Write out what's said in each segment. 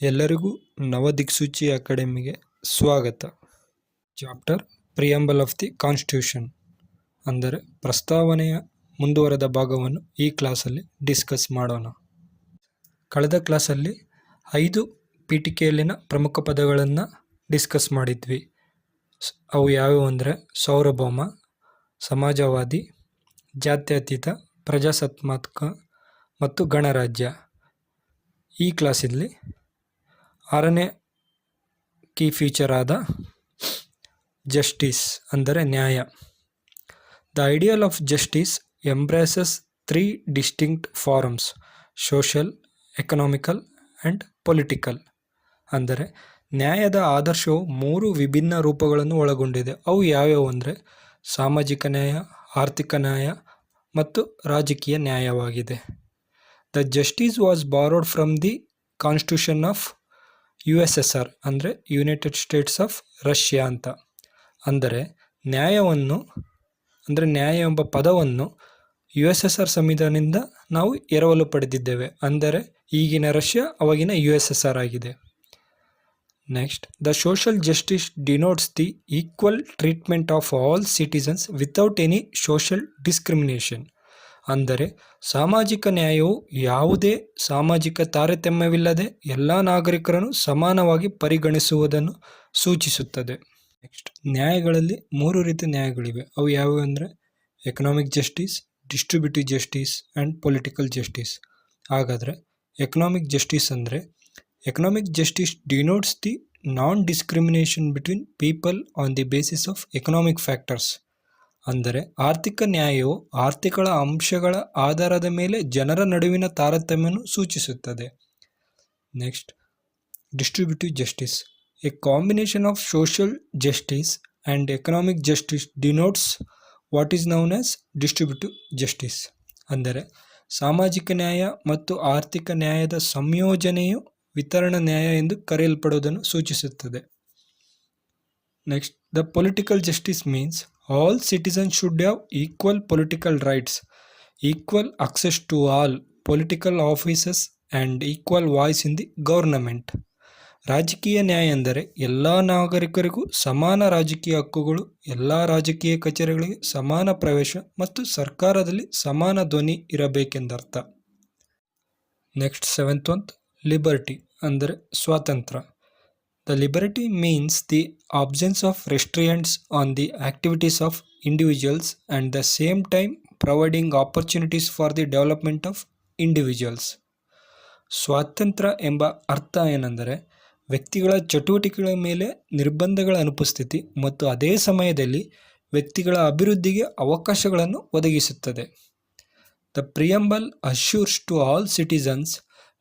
ಎಲ್ಲರಿಗೂ ನವದಿಕ್ಸೂಚಿ ಅಕಾಡೆಮಿಗೆ ಸ್ವಾಗತ. Chapter preamble of the constitution ಅಂದರೆ ಪ್ರಸ್ತಾವನೆಯ ಮುಂದುವರೆದ ಭಾಗವನ್ನು ಈ ಕ್ಲಾಸಲ್ಲಿ ಡಿಸ್ಕಸ್ ಮಾಡೋಣ. ಕಳೆದ ಕ್ಲಾಸಲ್ಲಿ ಐದು ಪೀಠಿಕೆಯಲ್ಲಿನ ಪ್ರಮುಖ ಪದಗಳನ್ನು ಡಿಸ್ಕಸ್ ಮಾಡಿದ್ವಿ. ಅವು ಯಾವುವು ಅಂದರೆ ಸೌರಭೌಮ, ಸಮಾಜವಾದಿ, ಜಾತ್ಯತೀತ, ಪ್ರಜಾಸತ್ತಾತ್ಮಕ ಮತ್ತು ಗಣರಾಜ್ಯ. ಈ ಕ್ಲಾಸಲ್ಲಿ ಆರನೇ ಕೀ ಫೀಚರ್ ಆದ ಜಸ್ಟಿಸ್ ಅಂದರೆ ನ್ಯಾಯ. The ideal of justice embraces three distinct forms, social, economical and political. ಅಂದರೆ ನ್ಯಾಯದ ಆದರ್ಶವು ಮೂರು ವಿಭಿನ್ನ ರೂಪಗಳನ್ನು ಒಳಗೊಂಡಿದೆ. ಅವು ಯಾವ್ಯಾವು ಅಂದರೆ ಸಾಮಾಜಿಕ ನ್ಯಾಯ, ಆರ್ಥಿಕ ನ್ಯಾಯ ಮತ್ತು ರಾಜಕೀಯ ನ್ಯಾಯವಾಗಿದೆ. The justice was borrowed from the constitution of U S S R ಅಂದರೆ ಯುನೈಟೆಡ್ ಸ್ಟೇಟ್ಸ್ ಆಫ್ ರಷ್ಯಾ ಅಂತ. ಅಂದರೆ ನ್ಯಾಯವನ್ನು, ಅಂದರೆ ನ್ಯಾಯ ಎಂಬ ಪದವನ್ನು ಯು ಎಸ್ ಎಸ್ ಆರ್ ಸಂವಿಧಾನದಿಂದ ನಾವು ಎರವಲು ಪಡೆದಿದ್ದೇವೆ. ಅಂದರೆ ಈಗಿನ ರಷ್ಯಾ, ಅವಾಗಿನ ಯು ಎಸ್ ಎಸ್ ಆರ್ ಆಗಿದೆ. Next the social justice denotes the equal treatment of all citizens without any social discrimination ಅಂದರೆ ಸಾಮಾಜಿಕ ನ್ಯಾಯವು ಯಾವುದೇ ಸಾಮಾಜಿಕ ತಾರತಮ್ಯವಿಲ್ಲದೆ ಎಲ್ಲ ನಾಗರಿಕರನ್ನು ಸಮಾನವಾಗಿ ಪರಿಗಣಿಸುವುದನ್ನು ಸೂಚಿಸುತ್ತದೆ. ನೆಕ್ಸ್ಟ್ ನ್ಯಾಯಗಳಲ್ಲಿ ಮೂರು ರೀತಿಯ ನ್ಯಾಯಗಳಿವೆ. ಅವು ಯಾವುವು ಅಂದರೆ economic justice distributive justice and political justice ಹಾಗಾದರೆ ಎಕನಾಮಿಕ್ ಜಸ್ಟಿಸ್ ಅಂದರೆ economic justice denotes the non discrimination between people on the basis of economic factors ಅಂದರೆ ಆರ್ಥಿಕ ನ್ಯಾಯವು ಆರ್ಥಿಕ ಅಂಶಗಳ ಆಧಾರದ ಮೇಲೆ ಜನರ ನಡುವಿನ ತಾರತಮ್ಯವನ್ನು ಸೂಚಿಸುತ್ತದೆ. Next, distributive justice. A combination of social justice and economic justice denotes what is known as distributive justice. ಅಂದರೆ ಸಾಮಾಜಿಕ ನ್ಯಾಯ ಮತ್ತು ಆರ್ಥಿಕ ನ್ಯಾಯದ ಸಂಯೋಜನೆಯು ವಿತರಣಾ ನ್ಯಾಯ ಎಂದು ಕರೆಯಲ್ಪಡುವುದನ್ನು ಸೂಚಿಸುತ್ತದೆ. Next, the political justice means all citizen should have equal political rights equal access to all political offices and equal voice in the government ರಾಜಕೀಯ ನ್ಯಾಯ ಎಂದರೆ ಎಲ್ಲ ನಾಗರಿಕರಿಗೂ ಸಮಾನ ರಾಜಕೀಯ ಹಕ್ಕುಗಳು, ಎಲ್ಲ ರಾಜಕೀಯ ಕಚೇರಿಗಳಿಗೆ ಸಮಾನ ಪ್ರವೇಶ ಮತ್ತು ಸರ್ಕಾರದಲ್ಲಿ ಸಮಾನ ಧ್ವನಿ ಇರಬೇಕೆಂದರ್ಥ. ನೆಕ್ಸ್ಟ್ ಸೆವೆಂತ್ ಮಂತ್ ಲಿಬರ್ಟಿ ಅಂದರೆ ಸ್ವಾತಂತ್ರ್ಯ. The liberty means the absence of restraints on the activities of individuals and the same time providing opportunities for the development of individuals ಸ್ವಾತಂತ್ರ್ಯ ಎಂಬ ಅರ್ಥ ಏನೆಂದರೆ, ವ್ಯಕ್ತಿಗಳ ಚಟುವಟಿಕೆಗಳ ಮೇಲೆ ನಿರ್ಬಂಧಗಳ ಅನುಪಸ್ಥಿತಿ ಮತ್ತು ಅದೇ ಸಮಯದಲ್ಲಿ ವ್ಯಕ್ತಿಗಳ ಅಭಿವೃದ್ಧಿಗೆ ಅವಕಾಶಗಳನ್ನು ಒದಗಿಸುತ್ತದೆ. The preamble assures to all citizens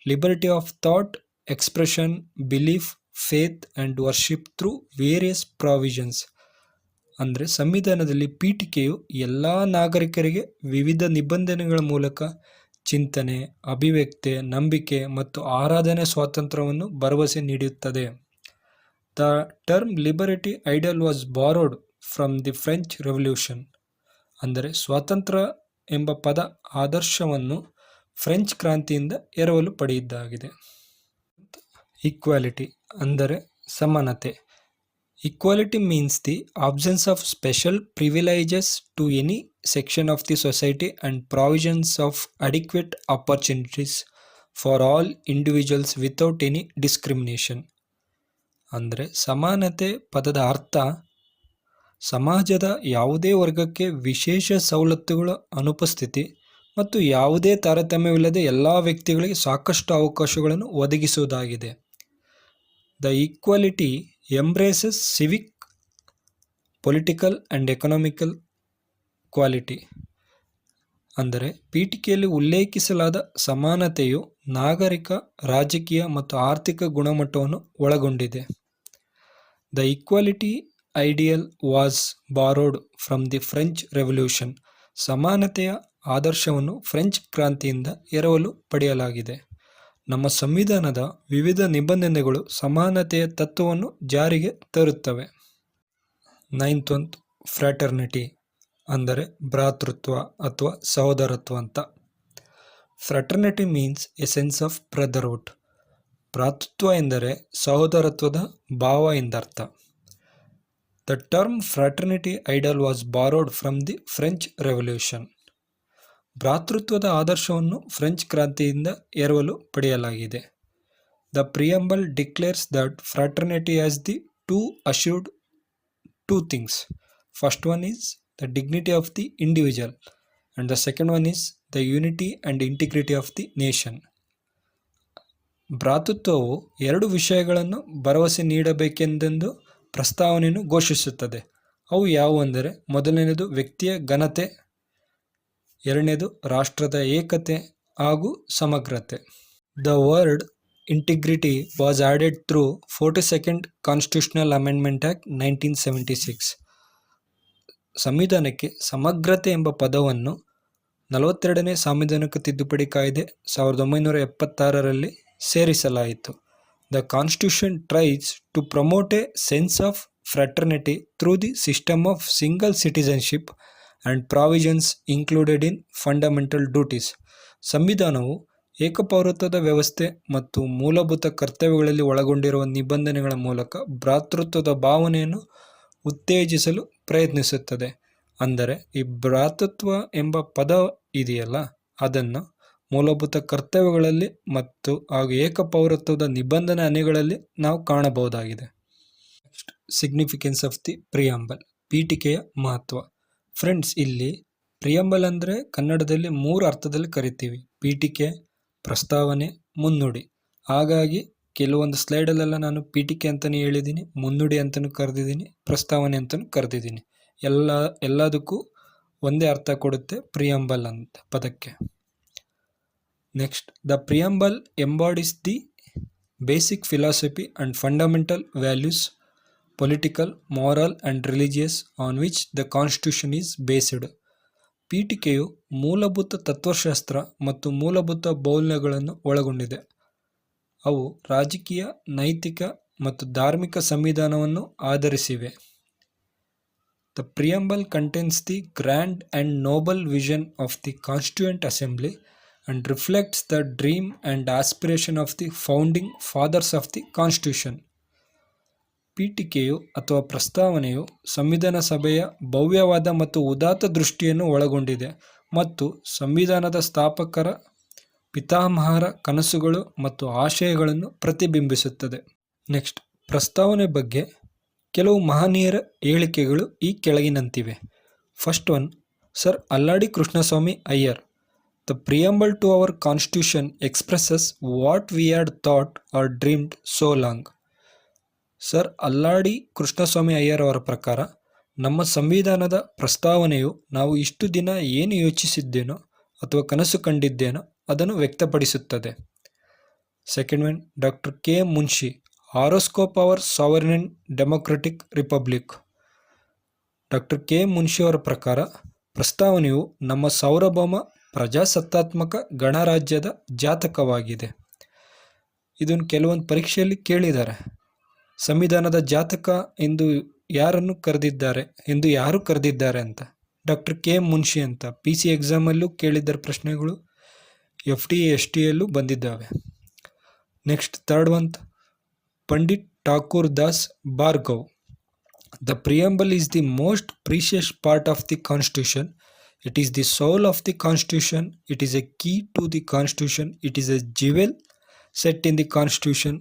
liberty of thought expression belief faith and worship through various provisions ಅಂದರೆ ಸಂವಿಧಾನದಲ್ಲಿ ಪೀಠಿಕೆಯು ಎಲ್ಲ ನಾಗರಿಕರಿಗೆ ವಿವಿಧ ನಿಬಂಧನೆಗಳ ಮೂಲಕ ಚಿಂತನೆ, ಅಭಿವ್ಯಕ್ತಿ, ನಂಬಿಕೆ ಮತ್ತು ಆರಾಧನೆ ಸ್ವಾತಂತ್ರ್ಯವನ್ನು ಭರವಸೆ ನೀಡುತ್ತದೆ. The term liberty ideal was borrowed from the French Revolution. ಅಂದರೆ ಸ್ವಾತಂತ್ರ್ಯ ಎಂಬ ಪದ ಆದರ್ಶವನ್ನು ಫ್ರೆಂಚ್ ಕ್ರಾಂತಿಯಿಂದ ಎರವಲು ಪಡೆಯಿದ್ದಾಗಿದೆ. ಈಕ್ವಾಲಿಟಿ ಅಂದರೆ ಸಮಾನತೆ. Equality means the absence of special privileges to any section of the society and provisions of adequate opportunities for all individuals without any discrimination ಅಂದರೆ ಸಮಾನತೆ ಪದದ ಅರ್ಥ, ಸಮಾಜದ ಯಾವುದೇ ವರ್ಗಕ್ಕೆ ವಿಶೇಷ ಸವಲತ್ತುಗಳ ಅನುಪಸ್ಥಿತಿ ಮತ್ತು ಯಾವುದೇ ತಾರತಮ್ಯವಿಲ್ಲದೆ ಎಲ್ಲ ವ್ಯಕ್ತಿಗಳಿಗೆ ಸಾಕಷ್ಟು ಅವಕಾಶಗಳನ್ನು ಒದಗಿಸುವುದಾಗಿದೆ. The equality embraces civic political and economical quality ಅಂದರೆ ಪೀಠಿಕೆಯಲ್ಲಿ ಉಲ್ಲೇಖಿಸಲಾದ ಸಮಾನತೆಯು ನಾಗರಿಕ, ರಾಜಕೀಯ ಮತ್ತು ಆರ್ಥಿಕ ಗುಣಮಟ್ಟವನ್ನು ಒಳಗೊಂಡಿದೆ. The equality ideal was borrowed from the French Revolution ಸಮಾನತೆಯ ಆದರ್ಶವನ್ನು ಫ್ರೆಂಚ್ ಕ್ರಾಂತಿಯಿಂದ ಎರವಲು ಪಡೆಯಲಾಗಿದೆ. ನಮ್ಮ ಸಂವಿಧಾನದ ವಿವಿಧ ನಿಬಂಧನೆಗಳು ಸಮಾನತೆಯ ತತ್ವವನ್ನು ಜಾರಿಗೆ ತರುತ್ತವೆ. ನೈನ್ತ್ ಒಂತ್ ಫ್ರ್ಯಾಟರ್ನಿಟಿ ಅಂದರೆ ಭ್ರಾತೃತ್ವ ಅಥವಾ ಸಹೋದರತ್ವ ಅಂತ. Fraternity means a sense of brotherhood. ಭ್ರಾತೃತ್ವ ಎಂದರೆ ಸಹೋದರತ್ವದ ಭಾವ ಎಂದರ್ಥ. The term fraternity ideal was borrowed from the French Revolution. ಭ್ರಾತೃತ್ವದ ಆದರ್ಶವನ್ನು ಫ್ರೆಂಚ್ ಕ್ರಾಂತಿಯಿಂದ ಎರವಲು ಪಡೆಯಲಾಗಿದೆ. The preamble declares that fraternity as the to assured two things. First one is the dignity of the individual and the second one is the unity and integrity of the nation. ಭ್ರಾತೃತ್ವವು ಎರಡು ವಿಷಯಗಳನ್ನು ಭರವಸೆ ನೀಡಬೇಕೆಂದೆಂದು ಪ್ರಸ್ತಾವನೆಯನ್ನು ಘೋಷಿಸುತ್ತದೆ. ಅವು ಯಾವುವೆಂದರೆ ಮೊದಲನೆಯದು ವ್ಯಕ್ತಿಯ ಘನತೆ ಎರಡನೇದು ರಾಷ್ಟ್ರದ ಏಕತೆ ಹಾಗೂ ಸಮಗ್ರತೆ. The word integrity was added through forty second constitutional amendment act nineteen seventy six ಸಂವಿಧಾನಕ್ಕೆ ಸಮಗ್ರತೆ ಎಂಬ ಪದವನ್ನು ನಲವತ್ತೆರಡನೇ ಸಾಂವಿಧಾನಿಕ ತಿದ್ದುಪಡಿ ಕಾಯ್ದೆ ಸಾವಿರದ ಒಂಬೈನೂರ ಎಪ್ಪತ್ತಾರರಲ್ಲಿ ಸೇರಿಸಲಾಯಿತು. The constitution tries to promote a sense of fraternity through the system of single citizenship and provisions included in fundamental duties ಸಂವಿಧಾನವು ಏಕಪೌರತ್ವದ ವ್ಯವಸ್ಥೆ ಮತ್ತು ಮೂಲಭೂತ ಕರ್ತವ್ಯಗಳಲ್ಲಿ ಒಳಗೊಂಡಿರುವ ನಿಬಂಧನೆಗಳ ಮೂಲಕ ಭ್ರಾತೃತ್ವದ ಭಾವನೆಯನ್ನು ಉತ್ತೇಜಿಸಲು ಪ್ರಯತ್ನಿಸುತ್ತದೆ. ಅಂದರೆ ಈ ಭ್ರಾತೃತ್ವ ಎಂಬ ಪದ ಇದೆಯಲ್ಲ? ಅದನ್ನು ಮೂಲಭೂತ ಕರ್ತವ್ಯಗಳಲ್ಲಿ ಮತ್ತು ಹಾಗೂ ಏಕಪೌರತ್ವದ ನಿಬಂಧನೆ ಅನೆಗಳಲ್ಲಿ ನಾವು ಕಾಣಬಹುದಾಗಿದೆ. Next significance of the preamble ಪೀಠಿಕೆಯ ಮಹತ್ವ. ಫ್ರೆಂಡ್ಸ್, ಇಲ್ಲಿ ಪ್ರಿಯಂಬಲ್ ಅಂದರೆ ಕನ್ನಡದಲ್ಲಿ ಮೂರು ಅರ್ಥದಲ್ಲಿ ಕರಿತೀವಿ. ಪೀಠಿಕೆ, ಪ್ರಸ್ತಾವನೆ, ಮುನ್ನುಡಿ. ಹಾಗಾಗಿ ಕೆಲವೊಂದು ಸ್ಲೈಡಲ್ಲೆಲ್ಲ ನಾನು ಪೀಠಿಕೆ ಅಂತಲೇ ಹೇಳಿದ್ದೀನಿ, ಮುನ್ನುಡಿ ಅಂತಲೂ ಕರೆದಿದ್ದೀನಿ, ಪ್ರಸ್ತಾವನೆ ಅಂತಲೂ ಕರೆದಿದ್ದೀನಿ. ಎಲ್ಲ, ಎಲ್ಲದಕ್ಕೂ ಒಂದೇ ಅರ್ಥ ಕೊಡುತ್ತೆ ಪ್ರಿಯಂಬಲ್ ಅಂತ ಪದಕ್ಕೆ. Next, the preamble embodies the basic philosophy and fundamental values political moral and religious on which the constitution is based ಪೀಠಿಕೆಯು ಮೂಲಭೂತ ತತ್ವಶಾಸ್ತ್ರ ಮತ್ತು ಮೂಲಭೂತ ಮೌಲ್ಯಗಳನ್ನು ಒಳಗೊಂಡಿದೆ. ಅವು ರಾಜಕೀಯ, ನೈತಿಕ ಮತ್ತು ಧಾರ್ಮಿಕ ಸಂವಿಧಾನವನ್ನು ಆಧರಿಸಿವೆ. The preamble contents the grand and noble vision of the Constituent Assembly and reflects the dream and aspiration of the founding fathers of the Constitution ಪೀಠಿಕೆಯು ಅಥವಾ ಪ್ರಸ್ತಾವನೆಯು ಸಂವಿಧಾನ ಸಭೆಯ ಭವ್ಯವಾದ ಮತ್ತು ಉದಾತ್ತ ದೃಷ್ಟಿಯನ್ನು ಒಳಗೊಂಡಿದೆ ಮತ್ತು ಸಂವಿಧಾನದ ಸ್ಥಾಪಕರ ಪಿತಾಮಹರ ಕನಸುಗಳು ಮತ್ತು ಆಶಯಗಳನ್ನು ಪ್ರತಿಬಿಂಬಿಸುತ್ತದೆ. ನೆಕ್ಸ್ಟ್, ಪ್ರಸ್ತಾವನೆ ಬಗ್ಗೆ ಕೆಲವು ಮಹನೀಯರ ಹೇಳಿಕೆಗಳು ಈ ಕೆಳಗಿನಂತಿವೆ. First one, sir Alladi Krishnaswami Iyer, the preamble to our Constitution expresses what we had thought or dreamed so long. Sir Alladi Krishnaswami Iyer ಅವರ ಪ್ರಕಾರ ನಮ್ಮ ಸಂವಿಧಾನದ ಪ್ರಸ್ತಾವನೆಯು ನಾವು ಇಷ್ಟು ದಿನ ಏನು ಯೋಚಿಸಿದ್ದೇನೋ ಅಥವಾ ಕನಸು ಕಂಡಿದ್ದೇನೋ ಅದನ್ನು ವ್ಯಕ್ತಪಡಿಸುತ್ತದೆ. Second men doctor K Munshi Munshi, horoscope our sovereign democratic republic. Doctor K Munshi ಅವರ ಪ್ರಕಾರ ಪ್ರಸ್ತಾವನೆಯು ನಮ್ಮ ಸಾರ್ವಭೌಮ ಪ್ರಜಾಸತ್ತಾತ್ಮಕ ಗಣರಾಜ್ಯದ ಜಾತಕವಾಗಿದೆ. ಇದನ್ನು ಕೆಲವೊಂದು ಪರೀಕ್ಷೆಯಲ್ಲಿ ಕೇಳಿದ್ದಾರೆ. ಸಂವಿಧಾನದ ಜಾತಕ ಎಂದು ಯಾರನ್ನು ಕರೆದಿದ್ದಾರೆ, ಎಂದು ಯಾರು ಕರೆದಿದ್ದಾರೆ ಅಂತ? Doctor K. ಎಂ ಮುನ್ಷಿ ಅಂತ ಪಿ ಸಿ ಎಕ್ಸಾಮಲ್ಲೂ ಕೇಳಿದ್ದರ ಪ್ರಶ್ನೆಗಳು. ಎಫ್ ಟಿ ಎಸ್ ಟಿಯಲ್ಲೂ ಬಂದಿದ್ದಾವೆ. Next third one Pandit Thakur Das Bhargava the preamble is the most precious part of the Constitution it is the soul of the Constitution it is a key to the Constitution it is a jewel set in the Constitution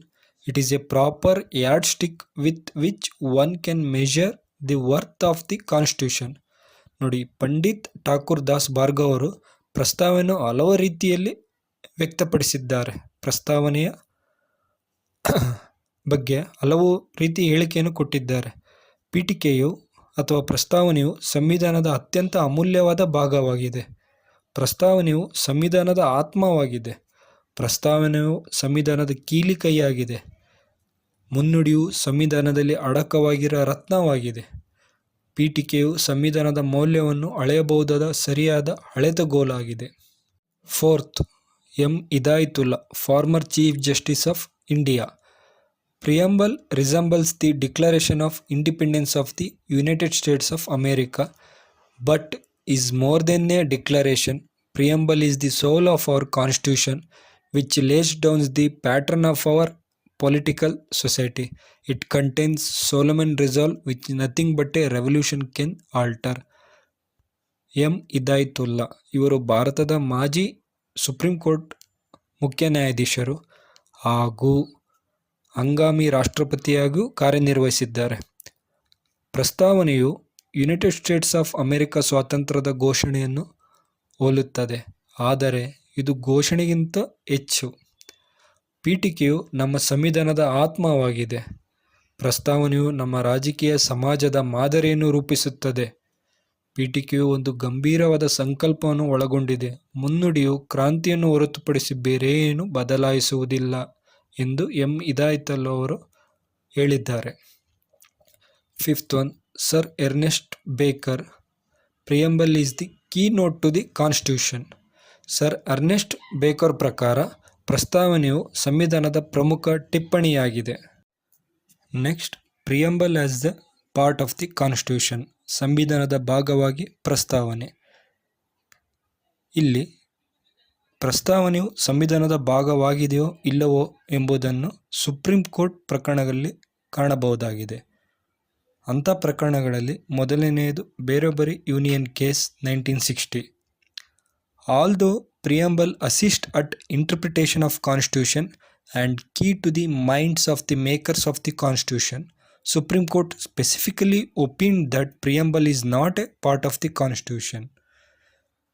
it is a proper yardstick with which one can measure the worth of the Constitution ನೋಡಿ, ಪಂಡಿತ್ ಠಾಕೂರ್ ದಾಸ್ ಭಾರ್ಗವ್ ಅವರು ಪ್ರಸ್ತಾವನೆಯನ್ನು ಹಲವು ರೀತಿಯಲ್ಲಿ ವ್ಯಕ್ತಪಡಿಸಿದ್ದಾರೆ. ಪ್ರಸ್ತಾವನೆಯ ಬಗ್ಗೆ ಹಲವು ರೀತಿ ಹೇಳಿಕೆಯನ್ನು ಕೊಟ್ಟಿದ್ದಾರೆ. ಪೀಠಿಕೆಯು ಅಥವಾ ಪ್ರಸ್ತಾವನೆಯು ಸಂವಿಧಾನದ ಅತ್ಯಂತ ಅಮೂಲ್ಯವಾದ ಭಾಗವಾಗಿದೆ. ಪ್ರಸ್ತಾವನೆಯು ಸಂವಿಧಾನದ ಆತ್ಮವಾಗಿದೆ. ಪ್ರಸ್ತಾವನೆಯು ಸಂವಿಧಾನದ ಕೀಲಿ ಕೈಯಾಗಿದೆ. ಮುನ್ನುಡಿಯು ಸಂವಿಧಾನದಲ್ಲಿ ಅಡಕವಾಗಿರೋ ರತ್ನವಾಗಿದೆ. ಪೀಠಿಕೆಯು ಸಂವಿಧಾನದ ಮೌಲ್ಯವನ್ನು ಅಳೆಯಬಹುದಾದ ಸರಿಯಾದ ಅಳೆತಗೋಲಾಗಿದೆ fourth, M. Hidayatullah former chief justice of India. Preamble resembles the Declaration of Independence of the United States of America. But is more than a declaration, preamble is the soul of our Constitution, which lays downs the pattern of our political society. It contains Solomon resolve which nothing but a revolution can alter. M Hidayatullah ಇವರು ಭಾರತದ ಮಾಜಿ supreme court ಮುಖ್ಯ ನ್ಯಾಯಾಧೀಶರು ಹಾಗೂ ಹಂಗಾಮಿ ರಾಷ್ಟ್ರಪತಿಯಾಗೂ ಕಾರ್ಯನಿರ್ವಹಿಸಿದ್ದಾರೆ ಪ್ರಸ್ತಾವನೆಯು ಯುನೈಟೆಡ್ ಸ್ಟೇಟ್ಸ್ ಆಫ್ ಅಮೆರಿಕ ಸ್ವಾತಂತ್ರ್ಯದ ಘೋಷಣೆಯನ್ನು ಹೋಲುತ್ತದೆ ಆದರೆ ಇದು ಘೋಷಣೆಗಿಂತ ಹೆಚ್ಚು ಪೀಠಿಕೆಯು ನಮ್ಮ ಸಂವಿಧಾನದ ಆತ್ಮವಾಗಿದೆ. ಪ್ರಸ್ತಾವನೆಯು ನಮ್ಮ ರಾಜಕೀಯ ಸಮಾಜದ ಮಾದರಿಯನ್ನು ರೂಪಿಸುತ್ತದೆ. ಪೀಠಿಕೆಯು ಒಂದು ಗಂಭೀರವಾದ ಸಂಕಲ್ಪವನ್ನು ಒಳಗೊಂಡಿದೆ. ಮುನ್ನುಡಿಯು ಕ್ರಾಂತಿಯನ್ನು ಹೊರತುಪಡಿಸಿ ಬೇರೇನೂ ಬದಲಾಯಿಸುವುದಿಲ್ಲ ಎಂದು ಎಂ. ಅವರು ಹೇಳಿದ್ದಾರೆ. Fifth one, sir Ernest Baker, preamble is the keynote to the Constitution. Sir Ernest Baker ಪ್ರಕಾರ ಪ್ರಸ್ತಾವನೆಯು ಸಂವಿಧಾನದ ಪ್ರಮುಖ ಟಿಪ್ಪಣಿಯಾಗಿದೆ. Next preamble as the part of the Constitution ಸಂವಿಧಾನದ ಭಾಗವಾಗಿ ಪ್ರಸ್ತಾವನೆ. ಇಲ್ಲಿ, ಪ್ರಸ್ತಾವನೆಯು ಸಂವಿಧಾನದ ಭಾಗವಾಗಿದೆಯೋ ಇಲ್ಲವೋ ಎಂಬುದನ್ನು ಸುಪ್ರೀಂ ಕೋರ್ಟ್ ಪ್ರಕರಣಗಳಲ್ಲಿ ಕಾಣಬಹುದಾಗಿದೆ. ಅಂಥ ಪ್ರಕರಣಗಳಲ್ಲಿ ಮೊದಲನೆಯದು Berubari union case nineteen sixty. All preamble assist at interpretation of Constitution and key to the minds of the makers of the Constitution supreme court specifically opine that preamble is not a part of the Constitution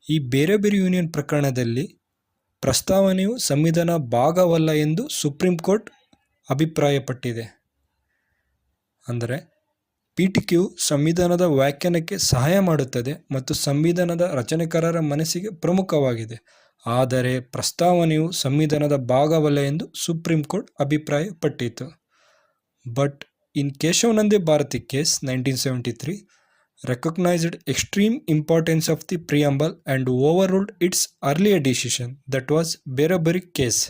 ಈ ಬೇರೆ ಬೇರೆ union ಪ್ರಕರಣದಲ್ಲಿ ಪ್ರಸ್ತಾವನೆಯು ಸಂವಿಧಾನ ಭಾಗವಲ್ಲ ಎಂದು supreme court ಅಭಿಪ್ರಾಯಪಟ್ಟಿದೆ. ಅಂದರೆ ಪೀಠಿಕೆಯು ಸಂವಿಧಾನದ ವ್ಯಾಖ್ಯಾನಕ್ಕೆ ಸಹಾಯ ಮಾಡುತ್ತದೆ ಮತ್ತು ಸಂವಿಧಾನದ ರಚನೆಕಾರರ ಮನಸ್ಸಿಗೆ ಪ್ರಮುಖವಾಗಿದೆ. ಆದರೆ ಪ್ರಸ್ತಾವನೆಯು ಸಂವಿಧಾನದ ಭಾಗವಲ್ಲ ಎಂದು supreme court ಅಭಿಪ್ರಾಯಪಟ್ಟಿತು. But in Kesavananda Bharati case nineteen seventy three recognised extreme importance of the preamble and overruled its earlier decision that was Berubari case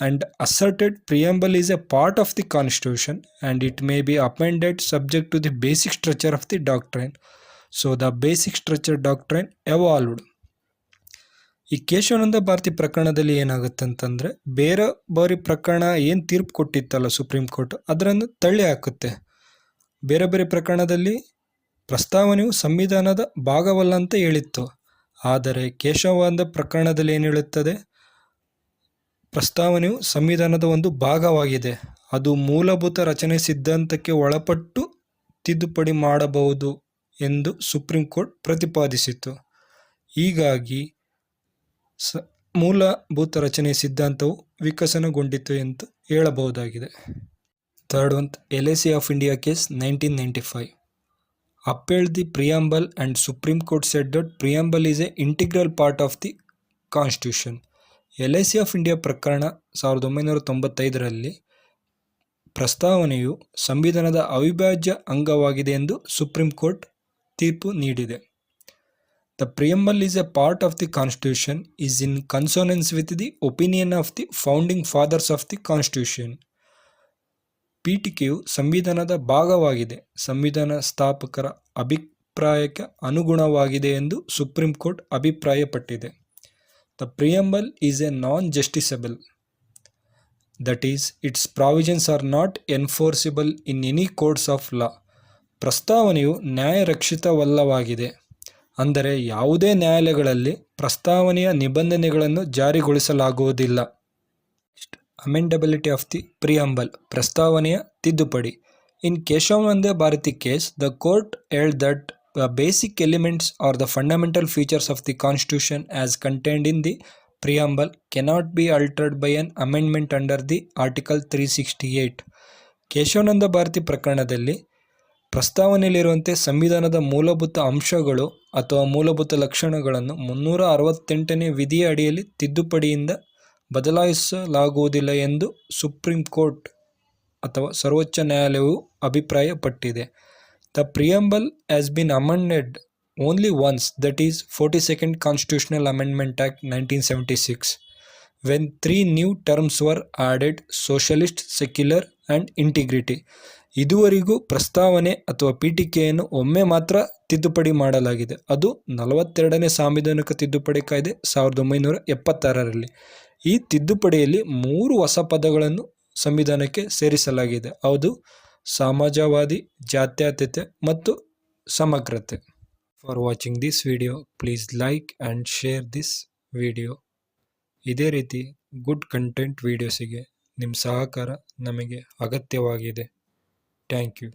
and asserted preamble is a part of the Constitution and it may be appended subject to the basic structure of the doctrine so the basic structure doctrine evolved ಈ ಕೇಶವಾನಂದ ಭಾರತಿ ಪ್ರಕರಣದಲ್ಲಿ ಏನಾಗುತ್ತೆ ಅಂತಂದರೆ ಬೇರೆ ಬಾರಿ ಪ್ರಕರಣ ಏನು ತೀರ್ಪು ಕೊಟ್ಟಿತ್ತಲ್ಲ supreme court, ಅದರನ್ನು ತಳ್ಳಿ ಹಾಕುತ್ತೆ. ಬೇರೆ ಬೇರೆ ಪ್ರಕರಣದಲ್ಲಿ ಪ್ರಸ್ತಾವನೆಯು ಸಂವಿಧಾನದ ಭಾಗವಲ್ಲ ಅಂತ ಹೇಳಿತ್ತು. ಆದರೆ ಕೇಶವಾನಂದ ಪ್ರಕರಣದಲ್ಲಿ ಏನು ಹೇಳುತ್ತದೆ? ಪ್ರಸ್ತಾವನೆಯು ಸಂವಿಧಾನದ ಒಂದು ಭಾಗವಾಗಿದೆ. ಅದು ಮೂಲಭೂತ ರಚನೆ ಸಿದ್ಧಾಂತಕ್ಕೆ ಒಳಪಟ್ಟು ತಿದ್ದುಪಡಿ ಮಾಡಬಹುದು ಎಂದು ಸುಪ್ರೀಂ ಕೋರ್ಟ್ ಪ್ರತಿಪಾದಿಸಿತು ಹೀಗಾಗಿ ಸ, ಮೂಲಭೂತ ರಚನೆ ಸಿದ್ಧಾಂತವು ವಿಕಸನಗೊಂಡಿತು ಎಂದು ಹೇಳಬಹುದಾಗಿದೆ. Third one, L I C of India case nineteen ninety five. upheld the preamble and Supreme Court said that preamble is a integral part of the Constitution. L I C of India ಪ್ರಕರಣ ಸಾವಿರದ ಒಂಬೈನೂರ ತೊಂಬತ್ತೈದರಲ್ಲಿ ಪ್ರಸ್ತಾವನೆಯು ಸಂವಿಧಾನದ ಅವಿಭಾಜ್ಯ ಅಂಗವಾಗಿದೆ ಎಂದು supreme court ತೀರ್ಪು ನೀಡಿದೆ. The preamble is a part of the constitution is in consonance with the opinion of the founding fathers of the constitution ಪೀಠಿಕೆಯು ಸಂವಿಧಾನದ ಭಾಗವಾಗಿದೆ. ಸಂವಿಧಾನ ಸ್ಥಾಪಕರ ಅಭಿಪ್ರಾಯಕ್ಕೆ ಅನುಗುಣವಾಗಿದೆ ಎಂದು ಸುಪ್ರೀಂ ಕೋರ್ಟ್ ಅಭಿಪ್ರಾಯಪಟ್ಟಿದೆ. The preamble is a non justiciable that is its provisions are not enforceable in any courts of law ಪ್ರಸ್ತಾವನೆಯು ನ್ಯಾಯರಕ್ಷಿತವಲ್ಲವಾಗಿದೆ. ಅಂದರೆ ಯಾವುದೇ ನ್ಯಾಯಾಲಯಗಳಲ್ಲಿ ಪ್ರಸ್ತಾವನೆಯ ನಿಬಂಧನೆಗಳನ್ನು ಜಾರಿಗೊಳಿಸಲಾಗುವುದಿಲ್ಲ. ಅಮೆಂಡಬಿಲಿಟಿ ಆಫ್ ದಿ ಪ್ರಿಯಂಬಲ್ ಪ್ರಸ್ತಾವನೆಯ ತಿದ್ದುಪಡಿ. In Kesavananda Bharati case the court held that the basic elements are the fundamental features of the constitution as contained in the preamble cannot be altered by an amendment under the article three sixty eight Kesavananda Bharati ಪ್ರಕರಣದಲ್ಲಿ ಪ್ರಸ್ತಾವನೆಯಲ್ಲಿರುವಂತೆ ಸಂವಿಧಾನದ ಮೂಲಭೂತ ಅಂಶಗಳು ಅಥವಾ ಮೂಲಭೂತ ಲಕ್ಷಣಗಳನ್ನು ಮುನ್ನೂರ ಅರವತ್ತೆಂಟನೇ ವಿಧಿಯ ಅಡಿಯಲ್ಲಿ ತಿದ್ದುಪಡಿಯಿಂದ ಬದಲಾಯಿಸಲಾಗುವುದಿಲ್ಲ ಎಂದು ಸುಪ್ರೀಂ ಕೋರ್ಟ್ ಅಥವಾ ಸರ್ವೋಚ್ಚ ನ್ಯಾಯಾಲಯವು ಅಭಿಪ್ರಾಯಪಟ್ಟಿದೆ. The preamble has been amended only once, that is forty second constitutional amendment act nineteen seventy six, when three new terms were added socialist, secular and integrity. ಇದುವರೆಗೂ ಪ್ರಸ್ತಾವನೆ ಅಥವಾ ಪೀಠಿಕೆಯನ್ನು ಒಮ್ಮೆ ಮಾತ್ರ ತಿದ್ದುಪಡಿ ಮಾಡಲಾಗಿದೆ. ಅದು ನಲವತ್ತೆರಡನೇ ಸಾಂವಿಧಾನಿಕ ತಿದ್ದುಪಡಿ ಕಾಯ್ದೆ ಸಾವಿರದ ಒಂಬೈನೂರ ಎಪ್ಪತ್ತಾರರಲ್ಲಿ. ಈ ತಿದ್ದುಪಡಿಯಲ್ಲಿ ಮೂರು ಹೊಸ ಪದಗಳನ್ನು ಸಂವಿಧಾನಕ್ಕೆ ಸೇರಿಸಲಾಗಿದೆ. ಅದು ಸಮಾಜವಾದಿ, ಜಾತ್ಯತೀತ ಮತ್ತು ಸಮಗ್ರತೆ. For watching this video please like and share this video ಇದೇ ರೀತಿ ಗುಡ್ ಕಂಟೆಂಟ್ ವೀಡಿಯೋಸಿಗೆ ನಿಮ್ಮ ಸಹಕಾರ ನಮಗೆ ಅಗತ್ಯವಾಗಿದೆ. Thank you